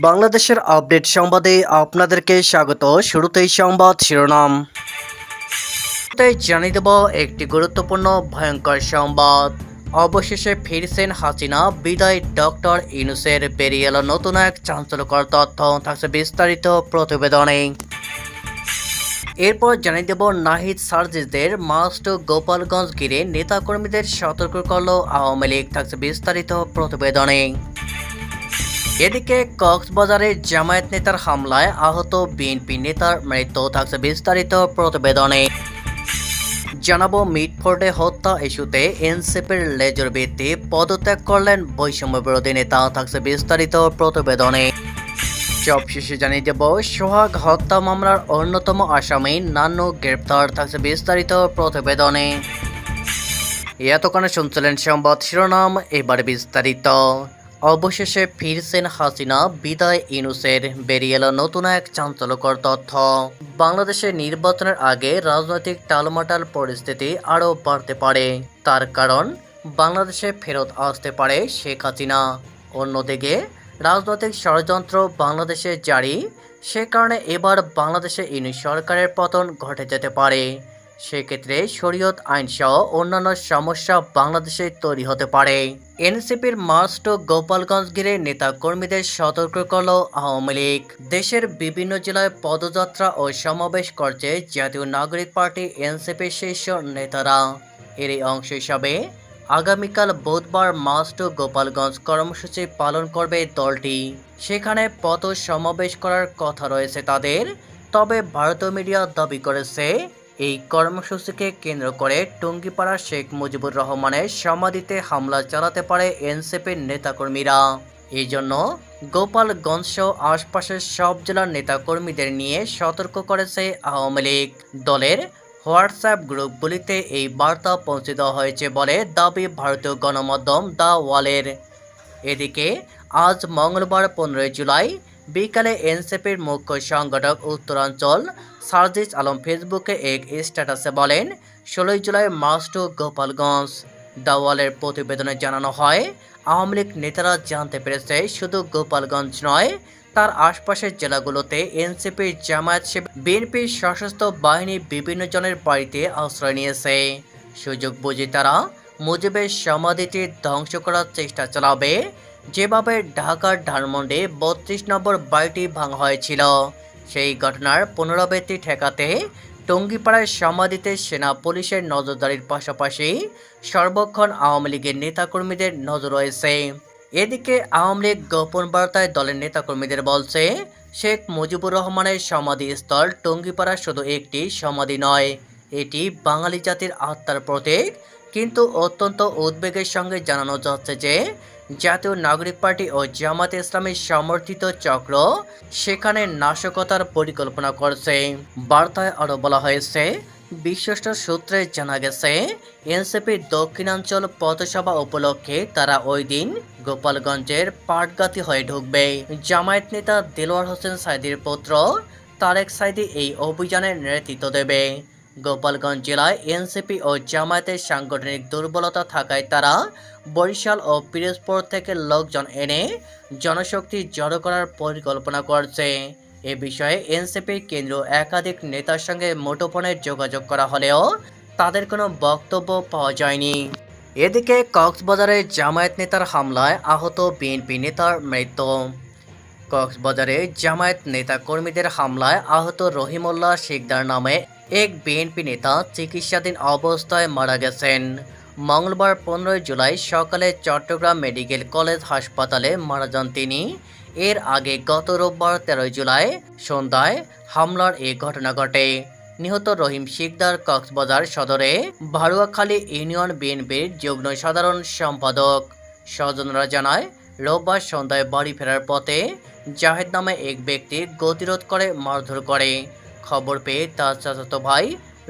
বাংলাদেশের আপডেট সংবাদে আপনাদেরকে স্বাগত। শুরুতেই সংবাদ শিরোনাম। জানিয়ে দেব, একটি গুরুত্বপূর্ণ, ভয়ঙ্কর সংবাদ। অবশেষে ফিরছেন হাসিনা, বিদায় ডক্টর ইনুসের বেরিয়ে এলো নতুন এক চাঞ্চল্যকর তথ্য। থাকছে বিস্তারিত প্রতিবেদনে। এরপর জানিয়ে দেব, নাহিদ সার্জিসদের মাস্ট গোপালগঞ্জ ঘিরে নেতাকর্মীদের সতর্ক করল আওয়ামী লীগ। থাকছে বিস্তারিত প্রতিবেদনে। এদিকে কক্সবাজারে জামায়াত নেতার হামলায় আহত বিএনপি নেতার মৃত্যু থাকছে বিস্তারিত প্রতিবেদনে। জানাব, মিটফোর্ডে হত্যা ইস্যুতে এনসিপির লেজর ভিত্তি পদত্যাগ করলেন বৈষম্য বিরোধী নেতা থাকছে বিস্তারিত প্রতিবেদনে। সবশেষে জানিয়ে দেব, সোহাগ হত্যা মামলার অন্যতম আসামি নান্নু গ্রেপ্তার থাকছে বিস্তারিত প্রতিবেদনে। এতক্ষণে শুনছিলেন সংবাদ শিরোনাম, এবারে বিস্তারিত। অবশেষে ফিরছেন হাসিনা, বিদায় ইনুসের। বেরিয়ে এলো নতুন এক চাঞ্চল্যকর তথ্য। বাংলাদেশের নির্বাচনের আগে রাজনৈতিক টালমাটাল পরিস্থিতি আরও বাড়তে পারে। তার কারণ, বাংলাদেশে ফেরত আসতে পারে শেখ হাসিনা। অন্যদিকে, রাজনৈতিক ষড়যন্ত্র বাংলাদেশে জারি, সে কারণে এবার বাংলাদেশে ইউনি সরকারের পতন ঘটে যেতে পারে। সেক্ষেত্রে শরীয়ত আইনসহ অন্যান্য সমস্যা বাংলাদেশে তৈরি হতে পারে। এনসিপির মাস্ট গোপালগঞ্জ ঘিরে নেতা কর্মীদের সতর্ক করল আওয়ামী লীগ। দেশের বিভিন্ন জেলায় পদযাত্রা ও সমাবেশ করছে জাতীয় নাগরিক পার্টি এনসিপির শীর্ষ নেতারা। এরই অংশ হিসাবে আগামীকাল বুধবার মাস্ট গোপালগঞ্জ কর্মসূচি পালন করবে দলটি। সেখানে পথ সমাবেশ করার কথা রয়েছে তাদের, তবে ভারতীয় মিডিয়া দাবি করেছে এই কর্মসূচিকে কেন্দ্র করে টুঙ্গিপাড়া শেখ মুজিবুর রহমানের সমাধিতে হামলা চালাতে পারে এনসিপির নেতাকর্মীরা। এই জন্য গোপালগঞ্জ সহ আশপাশের সব জেলার নেতাকর্মীদের নিয়ে সতর্ক করেছে আওয়ামী লীগ। দলের হোয়াটসঅ্যাপ গ্রুপগুলিতে এই বার্তা পৌঁছে দেওয়া হয়েছে বলে দাবি ভারতীয় গণমাধ্যম দ্য ওয়ালের। এদিকে আজ মঙ্গলবার পনেরোই জুলাই বিকালে এনসিপির মুখ্য সংগঠক উত্তরাঞ্চল সার্জিস আলম ফেসবুকে এক স্ট্যাটাসে বলেন, ষোলোই জুলাই মার্চ টু গোপালগঞ্জ। দাওয়ালের প্রতিবেদনে জানানো হয়, আওয়ামী লীগ নেতারা জানতে পেরেছে শুধু গোপালগঞ্জ নয়, তার আশপাশের জেলাগুলোতে এনসিপির জামায়াত বিএনপির সশস্ত্র বাহিনী বিভিন্ন জনের বাড়িতে আশ্রয় নিয়েছে। সুযোগ বুঝে তারা মুজিবের সমাধিটি ধ্বংস করার চেষ্টা চালাবে যেভাবে ঢাকার ধানমন্ডে বত্রিশ নম্বর বাড়িটি ভাঙা হয়েছিল, সেই ঘটনার পুনরাবৃত্তি ঠেকাতে টঙ্গিপাড়ায় সমাধিতে সেনা পুলিশের নজরদারির পাশাপাশি সর্বক্ষণ আওয়ামী লীগের নেতাকর্মীদের নজর রয়েছে। এদিকে আওয়ামী লীগ গোপন বার্তায় দলের নেতাকর্মীদের বলছে, শেখ মুজিবুর রহমানের সমাধিস্থল টঙ্গিপাড়া শুধু একটি সমাধি নয়, এটি বাঙালি জাতির আত্মার প্রতীক। কিন্তু অত্যন্ত উদ্বেগের সঙ্গে জানানো যাচ্ছে যে জাতীয় নাগরিক পার্টি ও জামাত ইসলামের সমর্থিত চক্র সেখানে নাশকতার পরিকল্পনা করছে। বার্তায় আরও বলা হয়েছে বিশ্বস্ত সূত্রে জানা গেছে, এনসিপির দক্ষিণাঞ্চল পথসভা উপলক্ষে তারা ওই দিন গোপালগঞ্জের পাটগাতি হয়ে ঢুকবে। জামায়াত নেতা দেলোয়ার হোসেন সাইদির পুত্র তারেক সাইদি এই অভিযানের নেতৃত্ব দেবে। গোপালগঞ্জ জেলায় এনসিপি ও জামায়াতের সাংগঠনিক দুর্বলতা থাকায় তারা বরিশাল ও পিরোজপুর থেকে লোকজন এনে জনশক্তি জড়ো করার পরিকল্পনা করছে। এ বিষয়ে এনসিপির কেন্দ্র একাধিক নেতার সঙ্গে মুঠোফোনে যোগাযোগ করা হলেও তাদের কোনো বক্তব্য পাওয়া যায়নি। এদিকে কক্সবাজারে জামায়াত নেতার হামলায় আহত বিএনপি নেতার মৃত্যু। কক্সবাজারে জামায়াত নেতা কর্মীদের হামলায় আহত রহিমুল্লাহ শিকদার নামে এক বিএনপি নেতা চিকিৎসাধীন অবস্থায় মারা গেছেন। মঙ্গলবার পনেরোই জুলাই সকালে চট্টগ্রাম মেডিকেল কলেজ হাসপাতালে মারা যান তিনি। এর আগে গত রোববার তেরোই জুলাই সন্ধ্যায় হামলার এই ঘটনা ঘটে। নিহত রহিম শিকদার কক্সবাজার সদরে ভারুয়াখালী ইউনিয়ন বিএনপির যুগ্ম সাধারণ সম্পাদক। স্বজনরা জানায়, রোববার সন্ধ্যায় বাড়ি ফেরার পথে জাহেদ নামে এক ব্যক্তি গতিরোধ করে মারধর করে। খবর পেয়ে তার চাচাতো ভাই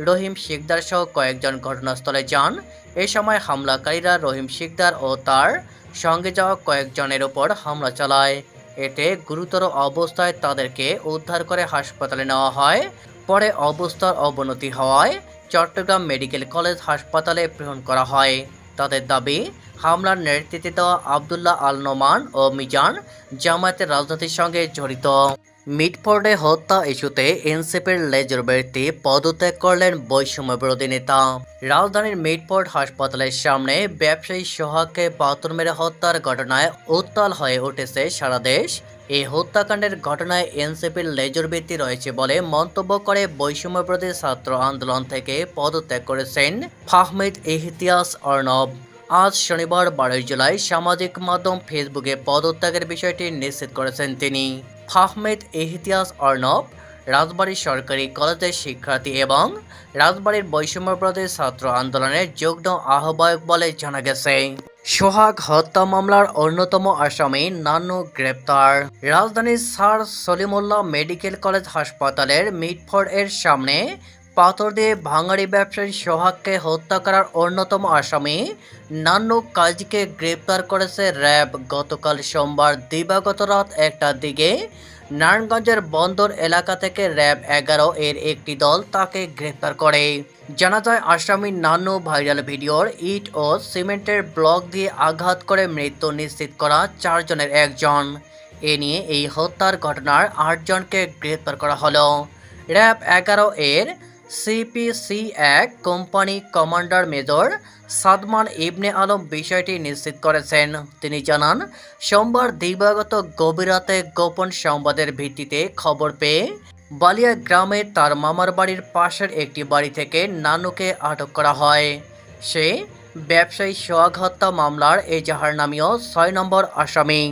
রহিম শিকদার সহ কয়েকজন ঘটনাস্থলে যান। এ সময় হামলাকারীরা রহিম শিকদার ও তার সঙ্গে যাওয়া কয়েকজনের ওপর হামলা চালায়। এতে গুরুতর অবস্থায় তাদেরকে উদ্ধার করে হাসপাতালে নেওয়া হয়। পরে অবস্থার অবনতি হওয়ায় চট্টগ্রাম মেডিকেল কলেজ হাসপাতালে প্রেরণ করা হয়। তাদের দাবি, হামলার নেতৃত্বে দেওয়া আবদুল্লাহ আল নোমান ও মিজান জামায়াতের রাজনীতির সঙ্গে জড়িত। মিটফোর্ডে হত্যা ইস্যুতে এনসিপির লেজর ব্যক্তি পদত্যাগ করলেন বৈষম্য বিরোধী নেতা। রাজধানীর মিটফোর্ড হাসপাতালের সামনে ব্যবসায়ী সোহাগকে পাথর মেরে হত্যার ঘটনায় উত্তাল হয়ে উঠেছে সারা দেশ। এই হত্যাকাণ্ডের ঘটনায় এনসিপির লেজর ব্যক্তি রয়েছে বলে মন্তব্য করে বৈষম্য বিরোধী ছাত্র আন্দোলন থেকে পদত্যাগ করেছেন ফাহমিদ ইহতিয়াস অর্ণব। আজ শনিবার বারোই জুলাই সামাজিক মাধ্যম ফেসবুকে পদত্যাগের বিষয়টি নিশ্চিত করেছেন তিনি। ফাহমেদ ইহতিয়াস অর্ণব, রাজবাড়ী সরকারি কলেজের শিক্ষার্থী এবং রাজবাড়ীর বৈষম্যপ্রদের ছাত্র আন্দোলনের যুগ্ম আহ্বায়ক বলে জানা গেছে। সোহাগ হত্যা মামলার অন্যতম আসামি নানু গ্রেপ্তার। রাজধানীর স্যার সলিমুল্লাহ মেডিকেল কলেজ হাসপাতালের মিটফোর্ড এর সামনে পাথর দিয়ে ভাঙাড়ি ব্যবসায়ী সোহাগকে হত্যা করার অন্যতম আসামি। নান্নু কাজীকে গ্রেপ্তার করেছে র্যাব। গতকাল সোমবার দিবাগত রাত একটার দিকে নারায়ণগঞ্জের বন্দর এলাকা থেকে র্যাব এগারো এর একটি দল তাকে গ্রেপ্তার করে। জানা যায়, আসামি নান্নু ভাইরাল ভিডিওর ইট ও সিমেন্টের ব্লক দিয়ে আঘাত করে মৃত্যু নিশ্চিত করা চারজনের একজন। এ নিয়ে এই হত্যার ঘটনার আটজনকে গ্রেপ্তার করা হলো। র্যাব এগারো এর সিপিসি এক company commander major Sadman Ibne Alam বিষয়টি নিশ্চিত করেছেন। তিনি জানান, সোমবার দিবাগত গভীর রাতে গোপন সংবাদের ভিত্তিতে খবর পেয়ে বালিয়া গ্রামে তার মামার বাড়ির পাশের একটি বাড়ি থেকে নানুকে আটক করা হয়। সে ব্যবসায়ী সোহাগ হত্যা মামলার এজাহার নামীয় ছয় নম্বর আসামি।